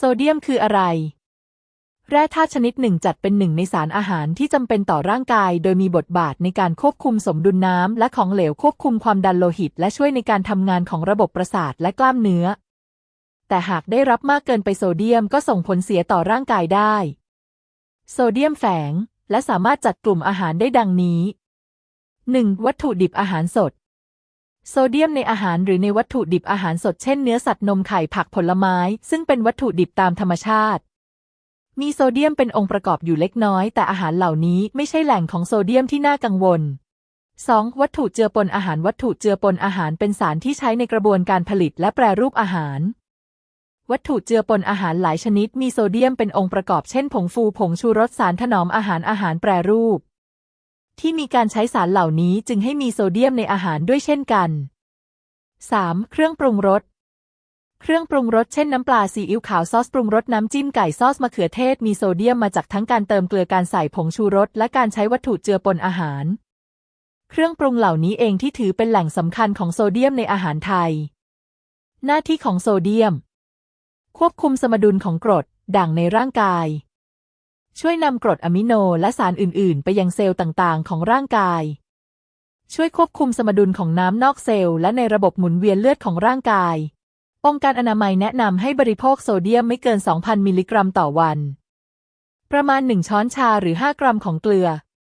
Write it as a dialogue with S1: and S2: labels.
S1: โซเดียมคืออะไร แร่ธาตุชนิดหนึ่งจัดเป็นหนึ่งในสารอาหารที่จำเป็นต่อร่างกาย โดยมีบทบาทในการควบคุมสมดุลน้ำและของเหลวควบคุมความดันโลหิต และช่วยในการทำงานของระบบประสาทและกล้ามเนื้อ แต่หากได้รับมากเกินไปโซเดียมก็ส่งผลเสียต่อร่างกายได้ โซเดียมแฝงและสามารถจัดกลุ่มอาหารได้ดังนี้ 1. วัตถุดิบอาหารสด โซเดียมในอาหารหรือในวัตถุดิบอาหารสดเช่นเนื้อสัตว์นมไข่ผักผลไม้ ซึ่งเป็นวัตถุดิบตามธรรมชาติ มีโซเดียมเป็นองค์ประกอบอยู่เล็กน้อย แต่อาหารเหล่านี้ไม่ใช่แหล่งของโซเดียมที่น่ากังวล 2. วัตถุเจือปนอาหารวัตถุเจือปนอาหารเป็นสารที่ใช้ในกระบวนการผลิตและแปรรูปอาหาร วัตถุเจือปนอาหารหลายชนิด มีโซเดียมเป็นองค์ประกอบเช่นผงฟูผงชูรสสารถนอมอาหารอาหารแปรรูป ที่มีการใช้สารเหล่านี้จึงให้มีโซเดียมในอาหารด้วยเช่นกัน 3. เครื่องปรุงรส เครื่องปรุงรสเช่นน้ำปลาซีอิ๊วขาวซอสปรุงรสน้ำจิ้มไก่ซอสมะเขือเทศมีโซเดียมมาจากทั้งการเติมเกลือการใส่ผงชูรสและการใช้วัตถุเจือปนอาหาร เครื่องปรุงเหล่านี้เองที่ถือเป็นแหล่งสำคัญของโซเดียมในอาหารไทย หน้าที่ของโซเดียม ควบคุมสมดุลของกรด ด่างในร่างกาย ช่วยนำกรดอะมิโนและสารอื่น ๆ ไปยังเซลล์ต่าง ๆ ของร่างกาย ช่วยควบคุมสมดุลของน้ำนอกเซลล์และในระบบหมุนเวียนเลือดของร่างกาย องค์การอนามัยแนะนำให้บริโภคโซเดียมไม่เกิน 2,000 มิลลิกรัมต่อวัน ประมาณ 1 ช้อนชาหรือ 5 กรัมของเกลือ